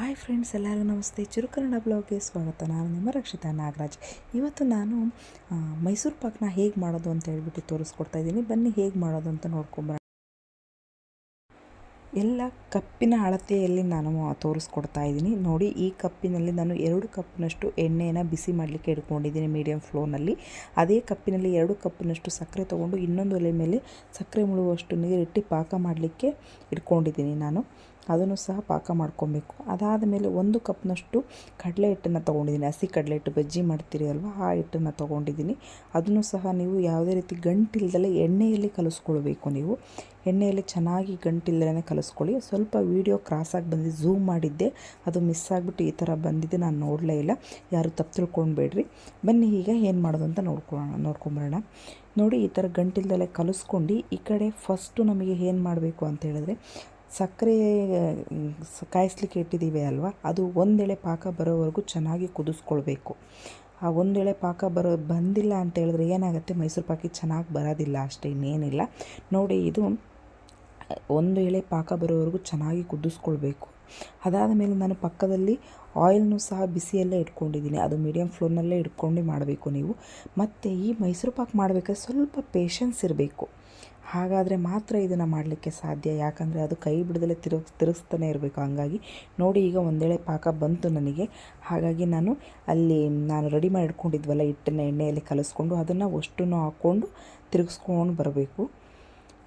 Hi friends ಎಲ್ಲರಿಗೂ ನಮಸ್ತೆ. ಚಿರುಕನ್ನಡ ಬ್ಲಾಗ್ಗೆ ಸ್ವಾಗತ. ನಾನು ನಿಮ್ಮ ರಕ್ಷಿತಾ ನಾಗರಾಜ್. ಇವತ್ತು ನಾನು ಮೈಸೂರು ಪಾಕ್ನ ಹೇಗೆ ಮಾಡೋದು ಅಂತ ಹೇಳ್ಬಿಟ್ಟು ತೋರಿಸ್ಕೊಡ್ತಾ ಇದ್ದೀನಿ. ಬನ್ನಿ ಹೇಗೆ ಮಾಡೋದು ಅಂತ ನೋಡ್ಕೊಂಬರೋಣ ಎಲ್ಲ ಕಪ್ಪಿನ ಅಳತೆಯಲ್ಲಿ ನಾನು ತೋರಿಸ್ಕೊಡ್ತಾ ಇದ್ದೀನಿ. ನೋಡಿ, ಈ ಕಪ್ಪಿನಲ್ಲಿ ನಾನು ಎರಡು ಕಪ್ಪಿನಷ್ಟು ಎಣ್ಣೆನ ಬಿಸಿ ಮಾಡಲಿಕ್ಕೆ ಇಟ್ಕೊಂಡಿದ್ದೀನಿ ಮೀಡಿಯಮ್ ಫ್ಲೋನಲ್ಲಿ. ಅದೇ ಕಪ್ಪಿನಲ್ಲಿ ಎರಡು ಕಪ್ಪಿನಷ್ಟು ಸಕ್ಕರೆ ತೊಗೊಂಡು ಇನ್ನೊಂದು ಒಲೆ ಮೇಲೆ ಸಕ್ಕರೆ ಮುಳುಗುವಷ್ಟು ನೀರಿಟ್ಟು ಪಾಕ ಮಾಡಲಿಕ್ಕೆ ಇಟ್ಕೊಂಡಿದ್ದೀನಿ ನಾನು. ಅದನ್ನು ಸಹ ಪಾಕ ಮಾಡ್ಕೊಬೇಕು. ಅದಾದ ಮೇಲೆ ಒಂದು ಕಪ್ನಷ್ಟು ಕಡಲೆ ಹಿಟ್ಟನ್ನು ತೊಗೊಂಡಿದ್ದೀನಿ. ಹಸಿ ಕಡಲೆ ಹಿಟ್ಟು ಬಜ್ಜಿ ಮಾಡ್ತೀರಿ ಅಲ್ವಾ ಆ ಹಿಟ್ಟನ್ನು ತೊಗೊಂಡಿದ್ದೀನಿ. ಅದನ್ನು ಸಹ ನೀವು ಯಾವುದೇ ರೀತಿ ಗಂಟಿಲ್ದಲೇ ಎಣ್ಣೆಯಲ್ಲಿ ಕಲಿಸ್ಕೊಳ್ಬೇಕು ನೀವು. ಎಣ್ಣೆಯಲ್ಲಿ ಚೆನ್ನಾಗಿ ಗಂಟಿಲ್ದಲೇ ಕಲಿಸ್ಕೊಳ್ಳಿ. ಸ್ವಲ್ಪ ವೀಡಿಯೋ ಕ್ರಾಸಾಗಿ ಬಂದಿದೆ, ಝೂಮ್ ಮಾಡಿದ್ದೆ. ಅದು ಮಿಸ್ ಆಗಿಬಿಟ್ಟು ಈ ಥರ ಬಂದಿದ್ದೆ ನಾನು ನೋಡಲೇ ಇಲ್ಲ. ಯಾರು ತಪ್ಪು ತಿಳ್ಕೊಳ್ಬೇಡ್ರಿ. ಬನ್ನಿ ಈಗ ಏನು ಮಾಡೋದು ಅಂತ ನೋಡ್ಕೊಳ್ಳೋಣ ನೋಡ್ಕೊಂಬರೋಣ. ನೋಡಿ ಈ ಥರ ಗಂಟಿಲ್ದಲೇ ಕಲಿಸ್ಕೊಂಡು ಈ ಕಡೆ ಫಸ್ಟು ನಮಗೆ ಏನು ಮಾಡಬೇಕು ಅಂತ ಹೇಳಿದ್ರೆ ಸಕ್ಕರೆ ಕಾಯಿಸ್ಲಿಕ್ಕೆ ಇಟ್ಟಿದ್ದೀವಿ ಅಲ್ವಾ? ಅದು ಒಂದೆಳೆ ಪಾಕ ಬರೋವರೆಗೂ ಚೆನ್ನಾಗಿ ಕುದಿಸ್ಕೊಳ್ಬೇಕು. ಆ ಒಂದೆಳೆ ಪಾಕ ಬರೋ, ಬಂದಿಲ್ಲ ಅಂತ ಹೇಳಿದ್ರೆ ಏನಾಗುತ್ತೆ? ಮೈಸೂರು ಪಾಕಿ ಚೆನ್ನಾಗಿ ಬರೋದಿಲ್ಲ ಅಷ್ಟೇ, ಇನ್ನೇನಿಲ್ಲ. ನೋಡಿ, ಇದು ಒಂದು ಎಳೆ ಪಾಕ ಬರೋವರೆಗೂ ಚೆನ್ನಾಗಿ ಕುದಿಸ್ಕೊಳ್ಬೇಕು. ಅದಾದ ಮೇಲೆ ನಾನು ಪಕ್ಕದಲ್ಲಿ ಆಯಿಲ್ನು ಸಹ ಬಿಸಿಯಲ್ಲೇ ಇಟ್ಕೊಂಡಿದ್ದೀನಿ. ಅದು ಮೀಡಿಯಮ್ ಫ್ಲೋರ್ನಲ್ಲೇ ಇಟ್ಕೊಂಡು ಮಾಡಬೇಕು ನೀವು. ಮತ್ತು ಈ ಮೈಸೂರು ಪಾಕ್ ಮಾಡಬೇಕಾದ್ರೆ ಸ್ವಲ್ಪ ಪೇಷನ್ಸ್ ಇರಬೇಕು. ಹಾಗಾದರೆ ಮಾತ್ರ ಇದನ್ನು ಮಾಡಲಿಕ್ಕೆ ಸಾಧ್ಯ? ಯಾಕಂದರೆ ಅದು ಕೈ ಬಿಡದಲೇ ತಿರುಗಿಸ್ ತಿರುಗಿಸ್ತಾನೆ ಇರಬೇಕು. ಹಂಗಾಗಿ ನೋಡಿ ಈಗ ಒಂದೇಳೆ ಪಾಕ ಬಂತು ನನಗೆ. ಹಾಗಾಗಿ ನಾನು ಅಲ್ಲಿ ನಾನು ರೆಡಿ ಮಾಡಿ ಇಟ್ಕೊಂಡಿದ್ವಲ್ಲ ಹಿಟ್ಟನ್ನ ಎಣ್ಣೆಯಲ್ಲಿ ಕಲಿಸ್ಕೊಂಡು ಅದನ್ನು ಅಷ್ಟನ್ನು ಹಾಕ್ಕೊಂಡು ತಿರುಗಿಸ್ಕೊಂಡು ಬರಬೇಕು.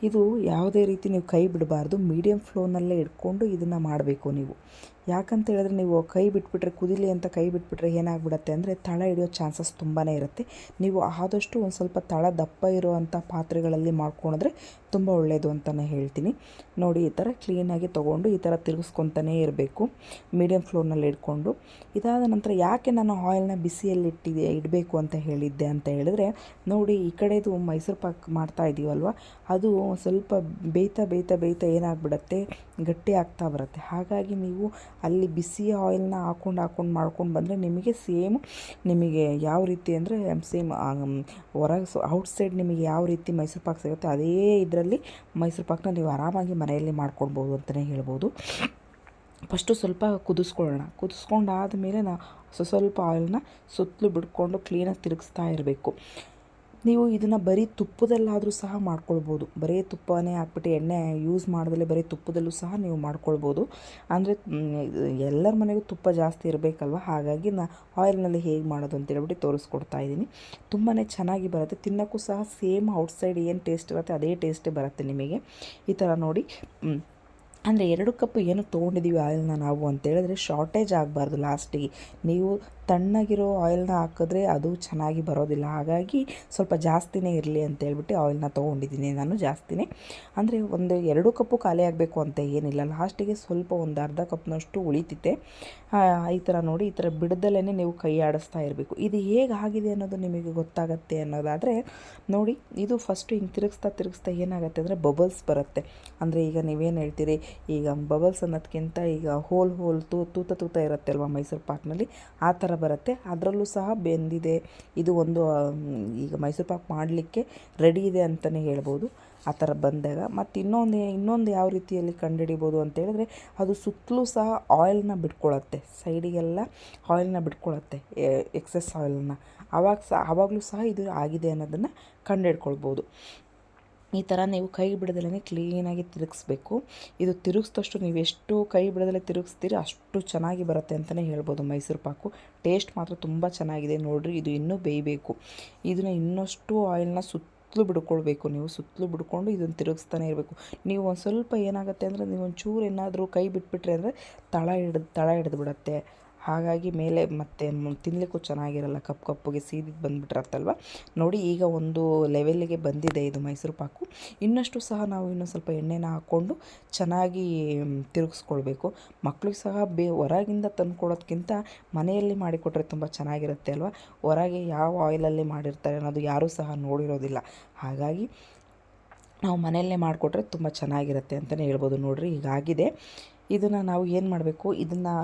ಇದು ಯಾವುದೇ ರೀತಿ ನೀವು ಕೈ ಬಿಡಬಾರ್ದು. ಮೀಡಿಯಮ್ ಫ್ಲೋನಲ್ಲೇ ಇಟ್ಕೊಂಡು ಇದನ್ನು ಮಾಡಬೇಕು ನೀವು. ಯಾಕಂತ ಹೇಳಿದ್ರೆ ನೀವು ಕೈ ಬಿಟ್ಬಿಟ್ರೆ, ಕುದಿಲಿ ಅಂತ ಕೈ ಬಿಟ್ಬಿಟ್ರೆ ಏನಾಗ್ಬಿಡತ್ತೆ ಅಂದರೆ ತಳ ಹಿಡಿಯೋ ಚಾನ್ಸಸ್ ತುಂಬಾ ಇರುತ್ತೆ. ನೀವು ಆದಷ್ಟು ಒಂದು ಸ್ವಲ್ಪ ತಳ ದಪ್ಪ ಇರುವಂಥ ಪಾತ್ರೆಗಳಲ್ಲಿ ಮಾಡ್ಕೊಂಡ್ರೆ ತುಂಬ ಒಳ್ಳೆಯದು ಅಂತಲೇ ಹೇಳ್ತೀನಿ. ನೋಡಿ, ಈ ಥರ ಕ್ಲೀನಾಗಿ ತೊಗೊಂಡು ಈ ಥರ ತಿರುಗಿಸ್ಕೊತಾನೇ ಇರಬೇಕು ಮೀಡಿಯಮ್ ಫ್ಲೋರ್ನಲ್ಲಿ ಇಟ್ಕೊಂಡು ಇದಾದ ನಂತರ ಯಾಕೆ ನಾನು ಆಯಿಲ್ನ ಬಿಸಿಯಲ್ಲಿ ಇಟ್ಟಿದೆ, ಇಡಬೇಕು ಅಂತ ಹೇಳಿದ್ದೆ ಅಂತ ಹೇಳಿದ್ರೆ, ನೋಡಿ ಈ ಕಡೆದು ಮೈಸೂರು ಪಾಕ್ ಮಾಡ್ತಾ ಇದ್ದೀವಲ್ವ ಅದು ಸ್ವಲ್ಪ ಬೇಯ್ತಾ ಬೇಯ್ತಾ ಬೇಯ್ತಾ ಏನಾಗ್ಬಿಡತ್ತೆ, ಗಟ್ಟಿ ಆಗ್ತಾ ಬರುತ್ತೆ. ಹಾಗಾಗಿ ನೀವು ಅಲ್ಲಿ ಬಿಸಿ ಆಯಿಲ್ನ ಹಾಕೊಂಡು ಹಾಕೊಂಡು ಮಾಡ್ಕೊಂಡು ಬಂದರೆ ನಿಮಗೆ ಸೇಮ್ ನಿಮಗೆ ಯಾವ ರೀತಿ ಅಂದರೆ ಸೇಮ್ ಹೊರಗೆ ಔಟ್ಸೈಡ್ ನಿಮಗೆ ಯಾವ ರೀತಿ ಮೈಸೂರು ಪಾಕ್ ಸಿಗುತ್ತೆ ಅದೇ ಇದರಲ್ಲಿ ಮೈಸೂರು ಪಾಕ್ನ ನೀವು ಆರಾಮಾಗಿ ಮನೆಯಲ್ಲಿ ಮಾಡ್ಕೊಳ್ಬೋದು ಅಂತಲೇ ಹೇಳ್ಬೋದು. ಫಸ್ಟು ಸ್ವಲ್ಪ ಕುದಿಸ್ಕೊಳ್ಳೋಣ. ಕುದಿಸ್ಕೊಂಡಾದ ಮೇಲೆ ನಾ ಸ್ವಸ್ವಲ್ಪ ಆಯಿಲ್ನ ಸುತ್ತಲೂ ಬಿಡ್ಕೊಂಡು ಕ್ಲೀನಾಗಿ ತಿರುಗಿಸ್ತಾ ಇರಬೇಕು. ನೀವು ಇದನ್ನು ಬರೀ ತುಪ್ಪದಲ್ಲಾದರೂ ಸಹ ಮಾಡ್ಕೊಳ್ಬೋದು. ಬರೀ ತುಪ್ಪನೇ ಹಾಕ್ಬಿಟ್ಟು ಎಣ್ಣೆ ಯೂಸ್ ಮಾಡ್ದಲೇ ಬರೀ ತುಪ್ಪದಲ್ಲೂ ಸಹ ನೀವು ಮಾಡ್ಕೊಳ್ಬೋದು. ಅಂದರೆ ಎಲ್ಲರ ಮನೆಗೂ ತುಪ್ಪ ಜಾಸ್ತಿ ಇರಬೇಕಲ್ವ? ಹಾಗಾಗಿ ನಾ ಆಯಿಲ್ನಲ್ಲಿ ಹೇಗೆ ಮಾಡೋದು ಅಂತ ಹೇಳ್ಬಿಟ್ಟು ತೋರಿಸ್ಕೊಡ್ತಾ ಇದ್ದೀನಿ. ತುಂಬಾ ಚೆನ್ನಾಗಿ ಬರುತ್ತೆ. ತಿನ್ನೋಕ್ಕೂ ಸಹ ಸೇಮ್ ಔಟ್ಸೈಡ್ ಏನು ಟೇಸ್ಟ್ ಇರುತ್ತೆ ಅದೇ ಟೇಸ್ಟೇ ಬರುತ್ತೆ ನಿಮಗೆ. ಈ ಥರ ನೋಡಿ ಅಂದರೆ ಎರಡು ಕಪ್ ಏನು ತೊಗೊಂಡಿದ್ದೀವಿ ಆಯಿಲ್ನ ನಾವು ಅಂತೇಳಿದ್ರೆ ಶಾರ್ಟೇಜ್ ಆಗಬಾರ್ದು ಲಾಸ್ಟಿಗೆ ನೀವು ತಣ್ಣಗಿರೋ ಆಯಿಲ್ನ ಹಾಕಿದ್ರೆ ಅದು ಚೆನ್ನಾಗಿ ಬರೋದಿಲ್ಲ. ಹಾಗಾಗಿ ಸ್ವಲ್ಪ ಜಾಸ್ತಿನೇ ಇರಲಿ ಅಂತ ಹೇಳ್ಬಿಟ್ಟು ಆಯಿಲ್ನ ತೊಗೊಂಡಿದ್ದೀನಿ ನಾನು ಜಾಸ್ತಿನೇ. ಅಂದರೆ ಒಂದು ಎರಡು ಕಪ್ಪು ಖಾಲಿ ಆಗಬೇಕು ಅಂತ ಏನಿಲ್ಲ. ಲಾಸ್ಟಿಗೆ ಸ್ವಲ್ಪ ಒಂದು ಅರ್ಧ ಕಪ್ನಷ್ಟು ಉಳಿತಿತ್ತೆ. ಈ ಥರ ನೋಡಿ, ಈ ಥರ ಬಿಡದಲ್ಲೇ ನೀವು ಕೈ ಆಡಿಸ್ತಾ ಇರಬೇಕು. ಇದು ಹೇಗೆ ಆಗಿದೆ ಅನ್ನೋದು ನಿಮಗೆ ಗೊತ್ತಾಗತ್ತೆ ಅನ್ನೋದಾದರೆ, ನೋಡಿ, ಇದು ಫಸ್ಟು ಹಿಂಗೆ ತಿರುಗಿಸ್ತಾ ತಿರುಗಿಸ್ತಾ ಏನಾಗುತ್ತೆ ಅಂದರೆ ಬಬಲ್ಸ್ ಬರುತ್ತೆ. ಅಂದರೆ ಈಗ ನೀವೇನು ಹೇಳ್ತೀರಿ, ಈಗ ಬಬಲ್ಸ್ ಅನ್ನೋದಕ್ಕಿಂತ ಈಗ ಹೋಲ್ ಹೋಲ್ ತೂ, ತೂತ ತೂತ ಇರುತ್ತೆ ಅಲ್ವಾ ಮೈಸೂರು ಪಾಕ್ನಲ್ಲಿ? ಆ ಥರ ಬರುತ್ತೆ. ಅದರಲ್ಲೂ ಸಹ ಬೆಂದಿದೆ. ಇದು ಒಂದು ಈಗ ಮೈಸೂರು ಪಾಕ್ ಮಾಡಲಿಕ್ಕೆ ರೆಡಿ ಇದೆ ಅಂತಲೇ ಹೇಳ್ಬೋದು. ಆ ಥರ ಬಂದಾಗ. ಮತ್ತು ಇನ್ನೊಂದು ಇನ್ನೊಂದು ಯಾವ ರೀತಿಯಲ್ಲಿ ಕಂಡುಹಿಡಿಬೋದು ಅಂತ ಹೇಳಿದ್ರೆ, ಅದು ಸುತ್ತಲೂ ಸಹ ಆಯಿಲ್ನ ಬಿಟ್ಕೊಳ್ಳುತ್ತೆ ಸೈಡಿಗೆಲ್ಲ ಆಯಿಲ್ನ ಬಿಟ್ಕೊಳ್ಳುತ್ತೆ ಎಕ್ಸಸ್ ಆಯಿಲ್ನ ಆವಾಗ ಸಹ ಆವಾಗಲೂ ಸಹ ಇದು ಆಗಿದೆ ಅನ್ನೋದನ್ನು ಕಂಡುಹಿಡ್ಕೊಳ್ಬೋದು. ಈ ಥರ ನೀವು ಕೈ ಬಿಡದಲ್ಲೇ ಕ್ಲೀನಾಗಿ ತಿರುಗಿಸ್ಬೇಕು. ಇದು ತಿರುಗಿಸ್ದಷ್ಟು ನೀವು ಎಷ್ಟು ಕೈ ಬಿಡದಲ್ಲೇ ತಿರುಗಿಸ್ತೀರಿ ಅಷ್ಟು ಚೆನ್ನಾಗಿ ಬರುತ್ತೆ ಅಂತಲೇ ಹೇಳ್ಬೋದು ಮೈಸೂರು ಪಾಕು. ಟೇಸ್ಟ್ ಮಾತ್ರ ತುಂಬ ಚೆನ್ನಾಗಿದೆ ನೋಡಿರಿ, ಇದು ಇನ್ನೂ ಬೇಯಬೇಕು. ಇದನ್ನು ಇನ್ನಷ್ಟು ಆಯಿಲ್ನ ಸುತ್ತಲೂ ಬಿಡ್ಕೊಳ್ಬೇಕು ನೀವು, ಸುತ್ತಲೂ ಬಿಡ್ಕೊಂಡು ಇದನ್ನು ತಿರುಗಿಸ್ತಾನೆ ಇರಬೇಕು. ನೀವು ಒಂದು ಸ್ವಲ್ಪ ಏನಾಗುತ್ತೆ ಅಂದರೆ ನೀವು ಒಂಚೂರು ಏನಾದರೂ ಕೈ ಬಿಟ್ಬಿಟ್ರೆ ಅಂದರೆ ತಳ ಹಿಡ್ದು, ತಳ ಹಿಡಿದು ಬಿಡುತ್ತೆ. ಹಾಗಾಗಿ ಮೇಲೆ ಮತ್ತೆ ತಿನ್ನಲಿಕ್ಕೂ ಚೆನ್ನಾಗಿರಲ್ಲ. ಕಪ್ಪು ಕಪ್ಪುಗೆ ಸೀದಿದ್ದು ಬಂದುಬಿಟ್ಟಿರತ್ತಲ್ವ? ನೋಡಿ, ಈಗ ಒಂದು ಲೆವೆಲ್ಲಿಗೆ ಬಂದಿದೆ ಇದು ಮೈಸೂರು ಪಾಕು. ಇನ್ನಷ್ಟು ಸಹ ನಾವು ಇನ್ನೂ ಸ್ವಲ್ಪ ಎಣ್ಣೆನ ಹಾಕ್ಕೊಂಡು ಚೆನ್ನಾಗಿ ತಿರುಗಿಸ್ಕೊಳ್ಬೇಕು. ಮಕ್ಳಿಗೆ ಸಹ ಬೇ, ಹೊರಗಿಂದ ತಂದ್ಕೊಡೋದ್ಕಿಂತ ಮನೆಯಲ್ಲಿ ಮಾಡಿಕೊಟ್ರೆ ತುಂಬ ಚೆನ್ನಾಗಿರುತ್ತೆ ಅಲ್ವಾ? ಹೊರಗೆ ಯಾವ ಆಯಿಲಲ್ಲಿ ಮಾಡಿರ್ತಾರೆ ಅನ್ನೋದು ಯಾರೂ ಸಹ ನೋಡಿರೋದಿಲ್ಲ. ಹಾಗಾಗಿ ನಾವು ಮನೆಯಲ್ಲೇ ಮಾಡಿಕೊಟ್ರೆ ತುಂಬ ಚೆನ್ನಾಗಿರುತ್ತೆ ಅಂತಲೇ ಹೇಳ್ಬೋದು. ನೋಡಿರಿ, ಹೀಗಾಗಿದೆ. ಇದನ್ನು ನಾವು ಏನು ಮಾಡಬೇಕು? ಇದನ್ನು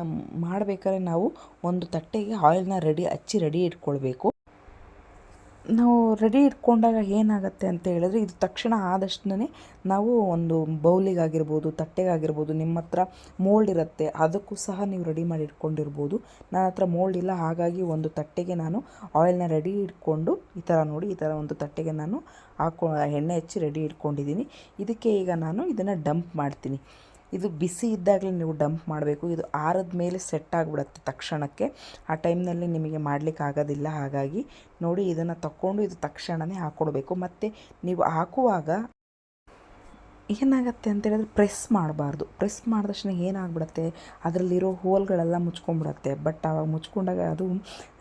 ಮಾಡಬೇಕಾದ್ರೆ ನಾವು ಒಂದು ತಟ್ಟೆಗೆ ಆಯಿಲ್ನ ರೆಡಿ ಹಚ್ಚಿ ರೆಡಿ ಇಟ್ಕೊಳ್ಬೇಕು. ನಾವು ರೆಡಿ ಇಟ್ಕೊಂಡಾಗ ಏನಾಗುತ್ತೆ ಅಂತ ಹೇಳಿದ್ರೆ, ಇದು ತಕ್ಷಣ ಆದಷ್ಟೇ ನಾವು ಒಂದು ಬೌಲಿಗಾಗಿರ್ಬೋದು, ತಟ್ಟೆಗಾಗಿರ್ಬೋದು, ನಿಮ್ಮ ಹತ್ರ ಮೋಲ್ಡ್ ಇರುತ್ತೆ, ಅದಕ್ಕೂ ಸಹ ನೀವು ರೆಡಿ ಮಾಡಿ ಇಟ್ಕೊಂಡಿರ್ಬೋದು. ನನ್ನ ಹತ್ರ ಮೋಲ್ಡ್ ಇಲ್ಲ, ಹಾಗಾಗಿ ಒಂದು ತಟ್ಟೆಗೆ ನಾನು ಆಯಿಲ್ನ ರೆಡಿ ಇಟ್ಕೊಂಡು, ಈ ಥರ ನೋಡಿ, ಈ ಥರ ಒಂದು ತಟ್ಟೆಗೆ ನಾನು ಹಾಕೊ, ಎಣ್ಣೆ ಹಚ್ಚಿ ರೆಡಿ ಇಟ್ಕೊಂಡಿದ್ದೀನಿ. ಇದಕ್ಕೆ ಈಗ ನಾನು ಇದನ್ನು ಡಂಪ್ ಮಾಡ್ತೀನಿ. ಇದು ಬಿಸಿ ಇದ್ದಾಗಲೇ ನೀವು ಡಂಪ್ ಮಾಡಬೇಕು. ಇದು ಆರದ ಮೇಲೆ ಸೆಟ್ ಆಗಿಬಿಡುತ್ತೆ ತಕ್ಷಣಕ್ಕೆ. ಆ ಟೈಮ್ನಲ್ಲಿ ನಿಮಗೆ ಮಾಡಲಿಕ್ಕೆ ಆಗೋದಿಲ್ಲ. ಹಾಗಾಗಿ ನೋಡಿ, ಇದನ್ನು ತಕ್ಕೊಂಡು ಇದು ತಕ್ಷಣವೇ ಹಾಕ್ಕೊಡ್ಬೇಕು ಮತ್ತು ನೀವು ಹಾಕುವಾಗ ಏನಾಗುತ್ತೆ ಅಂತ ಹೇಳಿದ್ರೆ ಪ್ರೆಸ್ ಮಾಡಬಾರ್ದು. ಪ್ರೆಸ್ ಮಾಡಿದ ತಕ್ಷಣ ಏನಾಗ್ಬಿಡುತ್ತೆ? ಅದರಲ್ಲಿರೋ ಹೋಲ್ಗಳೆಲ್ಲ ಮುಚ್ಕೊಂಡ್ಬಿಡುತ್ತೆ ಬಟ್ ಆವಾಗ ಮುಚ್ಕೊಂಡಾಗ ಅದು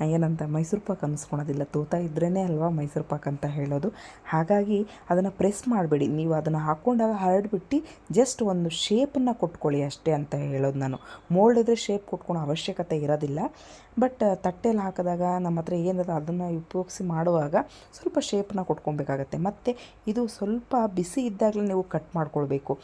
ಏನಂತ ಮೈಸೂರು ಪಾಕ್ ಅನ್ನಿಸ್ಕೊಳೋದಿಲ್ಲ ತೋತ ಇದ್ರೇ ಅಲ್ವಾ ಮೈಸೂರು ಪಾಕ್ ಅಂತ ಹೇಳೋದು. ಹಾಗಾಗಿ ಅದನ್ನು ಪ್ರೆಸ್ ಮಾಡಬೇಡಿ. ನೀವು ಅದನ್ನು ಹಾಕ್ಕೊಂಡಾಗ ಹರಡ್ಬಿಟ್ಟು ಜಸ್ಟ್ ಒಂದು ಶೇಪನ್ನು ಕೊಟ್ಕೊಳ್ಳಿ ಅಷ್ಟೇ ಅಂತ ಹೇಳೋದು ನಾನು. ಮೋಲ್ಡ್ ಇದ್ದರೆ ಶೇಪ್ ಕೊಟ್ಕೊಳ್ಳೋ ಅವಶ್ಯಕತೆ ಇರೋದಿಲ್ಲ. ಬಟ್ ತಟ್ಟೆಯಲ್ಲಿ ಹಾಕಿದಾಗ ನಮ್ಮ ಹತ್ರ ಏನಿದೆ ಅದನ್ನು ಉಪಯೋಗಿಸಿ ಮಾಡುವಾಗ ಸ್ವಲ್ಪ ಶೇಪನ್ನ ಕೊಟ್ಕೊಬೇಕಾಗತ್ತೆ. ಮತ್ತು ಇದು ಸ್ವಲ್ಪ ಬಿಸಿ ಇದ್ದಾಗಲೇ ನೀವು ಕಟ್ ಮಾಡ್ಕೊಳ್ಬೇಕು.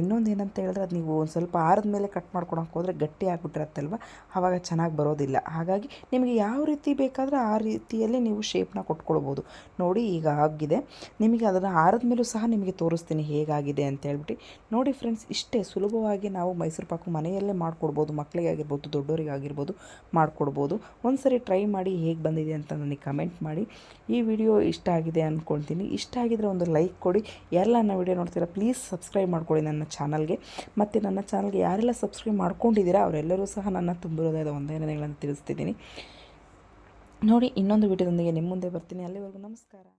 ಇನ್ನೊಂದು ಏನಂತ ಹೇಳಿದ್ರೆ ಅದು ನೀವು ಒಂದು ಸ್ವಲ್ಪ ಆರದ ಮೇಲೆ ಕಟ್ ಮಾಡ್ಕೊಳಕ್ಕೆ ಹೋದರೆ ಗಟ್ಟಿ ಆಗಿಬಿಟ್ಟಿರತ್ತಲ್ವ? ಆವಾಗ ಚೆನ್ನಾಗಿ ಬರೋದಿಲ್ಲ. ಹಾಗಾಗಿ ನಿಮಗೆ ಯಾವ ರೀತಿ ಬೇಕಾದರೆ ಆ ರೀತಿಯಲ್ಲಿ ನೀವು ಶೇಪ್ನ ಕೊಟ್ಕೊಳ್ಬೋದು. ನೋಡಿ, ಈಗ ಆಗಿದೆ. ನಿಮಗೆ ಅದನ್ನು ಆರದ ಮೇಲೂ ಸಹ ನಿಮಗೆ ತೋರಿಸ್ತೀನಿ ಹೇಗಾಗಿದೆ ಅಂತ ಹೇಳ್ಬಿಟ್ಟು. ನೋಡಿ ಫ್ರೆಂಡ್ಸ್ ಇಷ್ಟೇ ಸುಲಭವಾಗಿ ನಾವು ಮೈಸೂರು ಪಾಕು ಮನೆಯಲ್ಲೇ ಮಾಡ್ಕೊಡ್ಬೋದು. ಮಕ್ಕಳಿಗಾಗಿರ್ಬೋದು ದೊಡ್ಡವರಿಗಾಗಿರ್ಬೋದು ಮಾಡ್ಕೊಡ್ಬೋದು. ಒಂದು ಸರಿ ಟ್ರೈ ಮಾಡಿ ಹೇಗೆ ಬಂದಿದೆ ಅಂತ ನನಗೆ ಕಮೆಂಟ್ ಮಾಡಿ. ಈ ವಿಡಿಯೋ ಇಷ್ಟ ಆಗಿದೆ ಅಂದ್ಕೊಳ್ತೀನಿ ಇಷ್ಟ ಆಗಿದ್ರೆ ಒಂದು ಲೈಕ್ ಕೊಡಿ. ಎಲ್ಲ ನನ್ನ ವಿಡಿಯೋ ನೋಡ್ತೀರಾ ಪ್ಲೀಸ್ ಸಬ್ಸ್ಕ್ರೈಬ್ ಮಾಡ್ಕೊಳ್ಳಿ. ನನ್ನ ಚಾನಲ್ಗೆ. ಮತ್ತು ನನ್ನ ಚಾನಲ್ಗೆ ಯಾರೆಲ್ಲ ಸಬ್ಸ್ಕ್ರೈಬ್ ಮಾಡ್ಕೊಂಡಿದ್ದೀರಾ, ಅವರೆಲ್ಲರೂ ಸಹ ನನ್ನ ತುಂಬಿರೋದಾದ ವಂದನೆಗಳನ್ನು ತಿಳಿಸ್ತಿದ್ದೀನಿ. ನೋಡಿ, ಇನ್ನೊಂದು ವೀಡಿಯೋದೊಂದಿಗೆ ನಿಮ್ಮ ಮುಂದೆ ಬರ್ತೀನಿ. ಅಲ್ಲಿವರೆಗೂ ನಮಸ್ಕಾರ.